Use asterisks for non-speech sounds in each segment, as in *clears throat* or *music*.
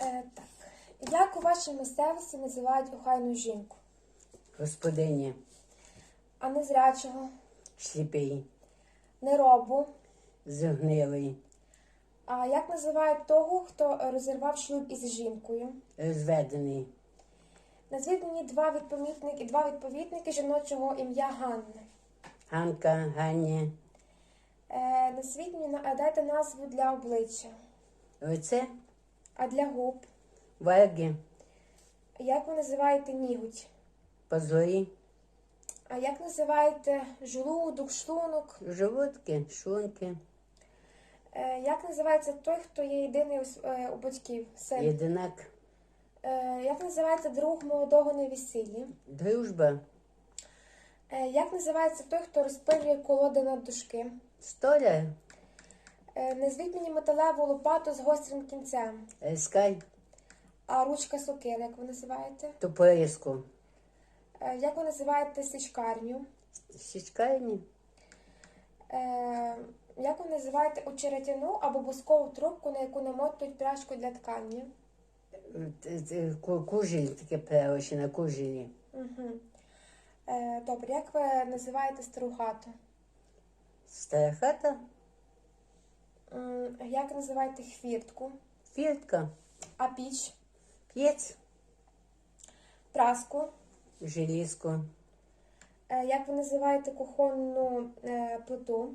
Е, так. Як у вашій місцевості називають охайну жінку? Господиня, А незрячого, сліпий, неробу. зогнилий, А як називають того, хто розірвав шлюб із жінкою? розведений, Назвіть мені два відповідники, два відповідники жіночого ім'я Ганни. Ганка, Ганя, Е, назвіть мені на- е, дайте назву для обличчя, лице, а для губ. варги, Як ви називаєте нігуть? позорі, А як називаєте желудок, шлунок? животки, шлунки, Е, як називається той, хто є єдиний у, с- е, у батьків? Син. єдинак, Е, як називається друг молодого на весіллі? дружба, Е, як називається той, хто розпилює колоди на дужки? столяр, назвіть мені металеву лопату з гострим кінцем. ескаль, А ручка сокира, як ви називаєте? топориску, Е, як ви називаєте січкарню? січкарні, Е, як ви називаєте очеретяну або бускову трубку, на яку намотують пряжку для ткання? Кужель, таке перевище на кужелі, Угу. Е, добре, як ви називаєте стару хату? стара хата, як називаєте хвіртку? фіртка, А піч? п'єць, Праску? желізку, Е, як ви називаєте кухонну е, плиту?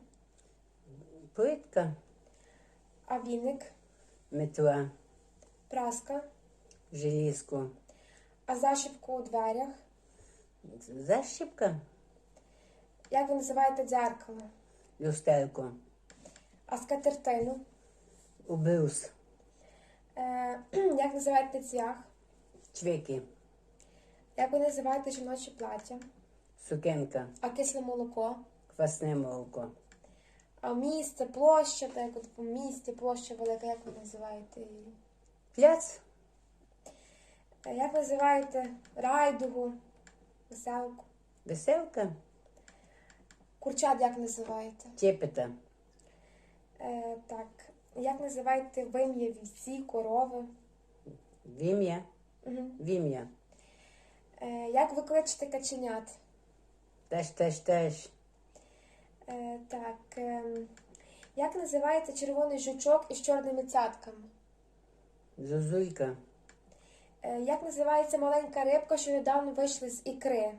плитка, А віник? метла, Праска? желізку, А зашипку у дверях? защіпка, Як ви називаєте дзеркало? люстерку, А скатертину? убрус, Е, *clears throat* як називаєте цвях? чвики, Як ви називаєте жіноче плаття? сукенка, А кисле молоко? квасне молоко, А місце, площа, так от місті, площа велика, як ви називаєте її? пляц, Е, Як називаєте райдугу, веселку? веселка, Курчат як називаєте? тєпета, Е, так. Як називаєте вим'я вівці, корови? вім'я, Угу. вім'я, Е, як ви кличете каченят? теж, теж, теж, Е, так. ем, як називається червоний жучок із чорними цятками? зозулька, Е, як називається маленька рибка, що недавно вийшла з ікри?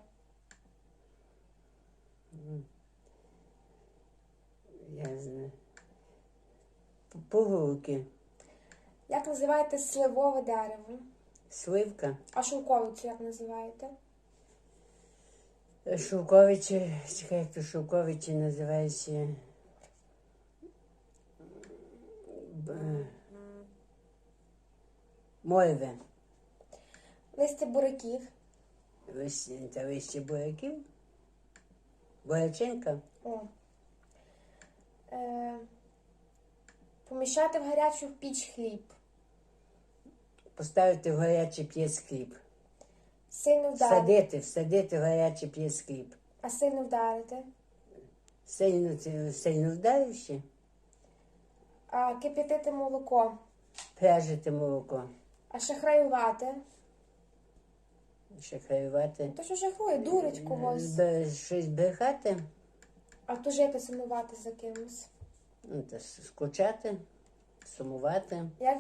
П- пуговки, Як називаєте сливове дерево? сливка, А шовковицю як називаєте? Шовковичі, чекай, як то Шовковичі називається. Б- Мойве. Листя буряків. Лист- Та листя буряків. Буряченка. О. Е, поміщати в гарячу піч хліб. Поставити в гарячий п'єць хліб. Сильно вдарити. Всадити, всадити в гарячий п'єць хліб. А сильно вдарити. Сильно, це- сильно вдаривши, А кип'ятити молоко. пряжити молоко. А шахраювати. Шахраювати. То що шахрує, дурить когось. Збе- Щось брехати. А тужити, сумувати за кимось. Скучати, сумувати.